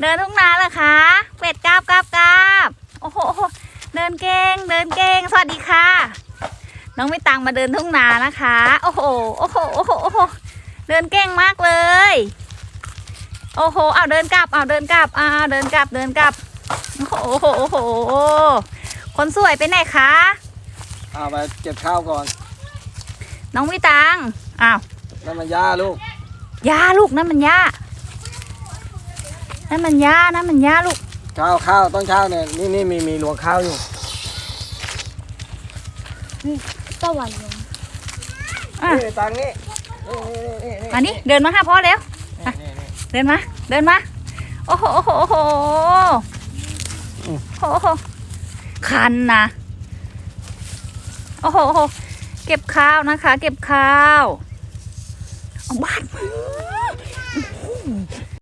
เดินทุ่งนาเหรอคะเป็ดกราบกราบกราบโอ้โหโอ้โหเดินเก่งเดินเก่งสวัสดีค่ะ น้องไม่ตังมาเดินทุ่งนานะคะ โอ้โหโอ้โหโอ้โหโอ้โหเดินเก่งมากเลย โอ้โหเอาเดินกลับเอาเดินกลับเอาเดินกลับเดินกลับโอ้โหโอ้โหโอ้โหคนสวยไปไหนคะเอาไปเก็บข้าวก่อน น้องไม่ตังอ้าวนั่นมันย่าลูกยาลูกนั่นมันยา นั่นมันยานั่นมันยาลูกข้าวข้าวต้นข้าวเนี่ยนี่นี่มีมีรวงข้าวอยู่ตะวันลงอะนี่ตังนี่นี่นี่นี่นี่มานี่เดินมาหาพ่อแล้ว นี่นี่นี่เดินมา เดินมา โอ้โห โอ้โห โอ้โหอืมโอ้โหคันนะโอ้โหโอ้โห เก็บข้าวนะคะ เก็บข้าว